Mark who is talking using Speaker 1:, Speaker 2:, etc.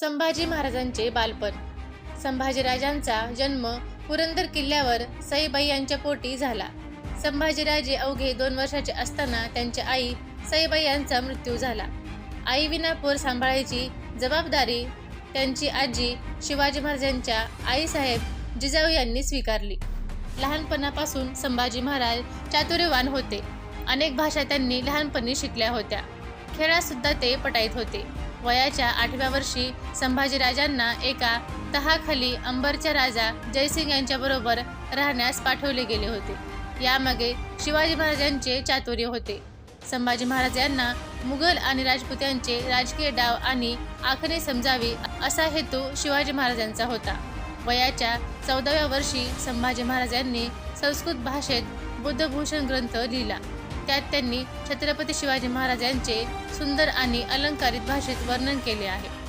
Speaker 1: संभाजी महाराजांचे बालपण. संभाजीराजांचा जन्म पुरंदर किल्ल्यावर सईबाई यांच्या पोटी झाला. संभाजीराजे अवघे दोन वर्षाचे असताना त्यांच्या आई सईबाई यांचा मृत्यू झाला. आई विनापूर सांभाळायची जबाबदारी त्यांची आजी शिवाजी महाराजांच्या आईसाहेब जिजाऊ यांनी स्वीकारली. लहानपणापासून संभाजी महाराज चातुर्यवान होते. अनेक भाषा त्यांनी लहानपणी शिकल्या होत्या. खेळासुद्धा ते पटाईत होते. वयाच्या आठव्या वर्षी संभाजीराजांना एका तहाखाली अंबरच्या राजा जयसिंग यांच्याबरोबर राहण्यास पाठवले गेले होते. यामागे शिवाजी महाराजांचे चातुर्य होते. संभाजी महाराज यांना मुघल आणि राजपूत यांचे राजकीय डाव आणि आखणी समजावी असा हेतू शिवाजी महाराजांचा होता. वयाच्या चौदाव्या वर्षी संभाजी महाराज यांनी संस्कृत भाषेत बुद्धभूषण ग्रंथ लिहिला. त्यात त्यांनी छत्रपती शिवाजी महाराज यांचे सुंदर आणि अलंकारित भाषेत वर्णन केले आहे.